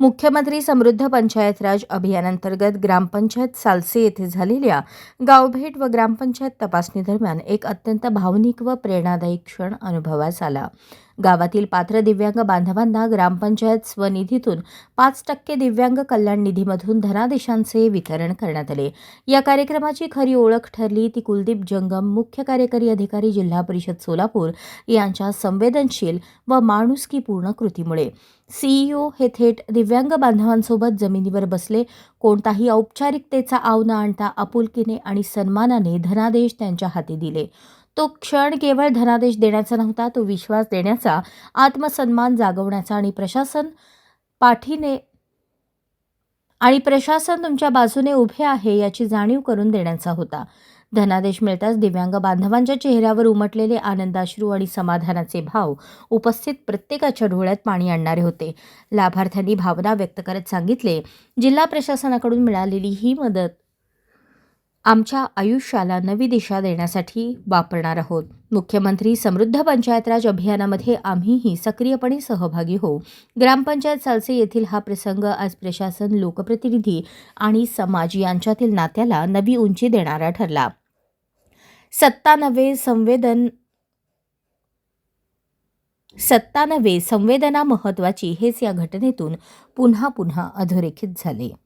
मुख्यमंत्री समृद्ध पंचायत राज अभियानांतर्गत ग्रामपंचायत सालसे येथे झालेल्या गावभेट व ग्रामपंचायत तपासणी दरम्यान एक अत्यंत भावनिक व प्रेरणादायी क्षण अनुभवास आला. गावातील पात्र दिव्यांग बांधवांना ग्रामपंचायत स्वनिधीतून पाच टक्के दिव्यांग कल्याण निधीमधून धनादेशांचे वितरण करण्यात आले. या कार्यक्रमाची खरी ओळख ठरली ती कुलदीप जंगम मुख्य कार्यकारी अधिकारी जिल्हा परिषद सोलापूर यांच्या संवेदनशील व माणुसकीपूर्ण कृतीमुळे. सीईओ हे थेट दिव्यांग बांधवांसोबत जमिनीवर बसले. कोणताही औपचारिकतेचा आव न आणता आपुलकीने आणि सन्मानाने धनादेश त्यांच्या हाती दिले. तो क्षण केवळ धनादेश देण्याचा नव्हता तो विश्वास देण्याचा आत्मसन्मान जागवण्याचा. आणि प्रशासन पाठीने आणि प्रशासन तुमच्या बाजूने उभे आहे याची जाणीव करून देण्याचा होता. धनादेश मिळताच दिव्यांग बांधवांच्या चेहऱ्यावर उमटलेले आनंदाश्रू आणि समाधानाचे भाव उपस्थित प्रत्येकाच्या डोळ्यात पाणी आणणारे होते. लाभार्थ्यांनी भावना व्यक्त करत सांगितले जिल्हा प्रशासनाकडून मिळालेली ही मदत आमच्या आयुष्याला नवी दिशा देण्यासाठी वापरणार आहोत. मुख्यमंत्री समृद्ध पंचायत राज अभियानामध्ये आम्हीही सक्रियपणे सहभागी होऊ ग्रामपंचायत सालसे येथील हा प्रसंग आज प्रशासन लोकप्रतिनिधी आणि समाज यांच्यातील नात्याला नवी उंची देणारा ठरला. सत्ता नव्हे संवेदन सत्ता नव्हे संवेदना महत्वाची हेच या घटनेतून पुन्हा पुन्हा अधोरेखित झाले.